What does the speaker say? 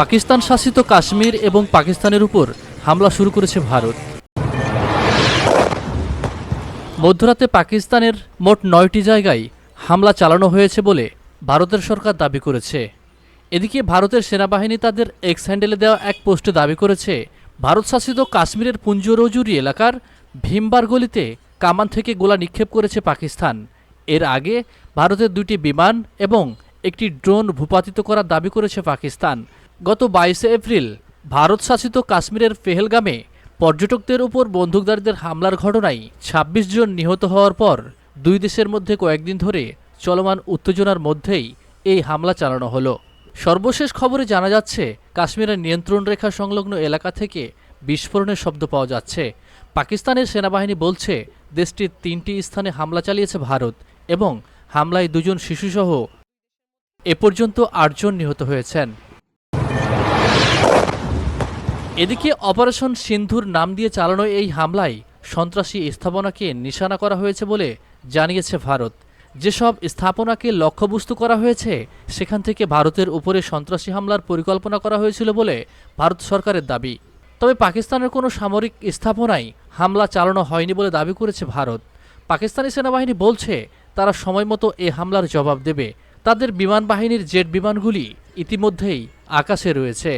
পাকিস্তান শাসিত কাশ্মীর এবং পাকিস্তানের উপর হামলা শুরু করেছে ভারত। মধ্যরাতে পাকিস্তানের মোট নয়টি জায়গায় হামলা চালানো হয়েছে বলে ভারতের সরকার দাবি করেছে। এদিকে ভারতের সেনাবাহিনী তাদের এক্স হ্যান্ডেলে দেওয়া এক পোস্টে দাবি করেছে, ভারত শাসিত কাশ্মীরের পুঞ্জরজুরি এলাকার ভীমবার গলিতে কামান থেকে গোলা নিক্ষেপ করেছে পাকিস্তান। এর আগে ভারতের দুটি বিমান এবং একটি ড্রোন ভূপাতিত করার দাবি করেছে পাকিস্তান। গত বাইশে এপ্রিল ভারত শাসিত কাশ্মীরের পেহেলগামে পর্যটকদের উপর বন্দুকধারীদের হামলার ঘটনায় ২৬ জন নিহত হওয়ার পর দুই দেশের মধ্যে কয়েকদিন ধরে চলমান উত্তেজনার মধ্যেই এই হামলা চালানো হলো। সর্বশেষ খবরে জানা যাচ্ছে, কাশ্মীরের নিয়ন্ত্রণ রেখা সংলগ্ন এলাকা থেকে বিস্ফোরণের শব্দ পাওয়া যাচ্ছে। পাকিস্তানের সেনাবাহিনী বলছে, দেশটির তিনটি স্থানে হামলা চালিয়েছে ভারত এবং হামলায় দুজন শিশুসহ এ পর্যন্ত আটজন নিহত হয়েছেন। এদিকে অপারেশন সিন্ধুর নাম দিয়ে চালানো এই হামলায় সন্ত্রাসী স্থাপনাকে নিশানা করা হয়েছে বলে জানিয়েছে ভারত। যেসব স্থাপনাকে লক্ষ্যবস্তু করা হয়েছে, সেখান থেকে ভারতের উপরে সন্ত্রাসী হামলার পরিকল্পনা করা হয়েছিল বলে ভারত সরকারের দাবি। তবে পাকিস্তানের কোনো সামরিক স্থাপনায় হামলা চালানো হয়নি বলে দাবি করেছে ভারত। পাকিস্তানি সেনাবাহিনী বলছে, তারা সময়মতো এ হামলার জবাব দেবে। তাদের বিমান বাহিনীর জেট বিমানগুলি ইতিমধ্যেই আকাশে রয়েছে।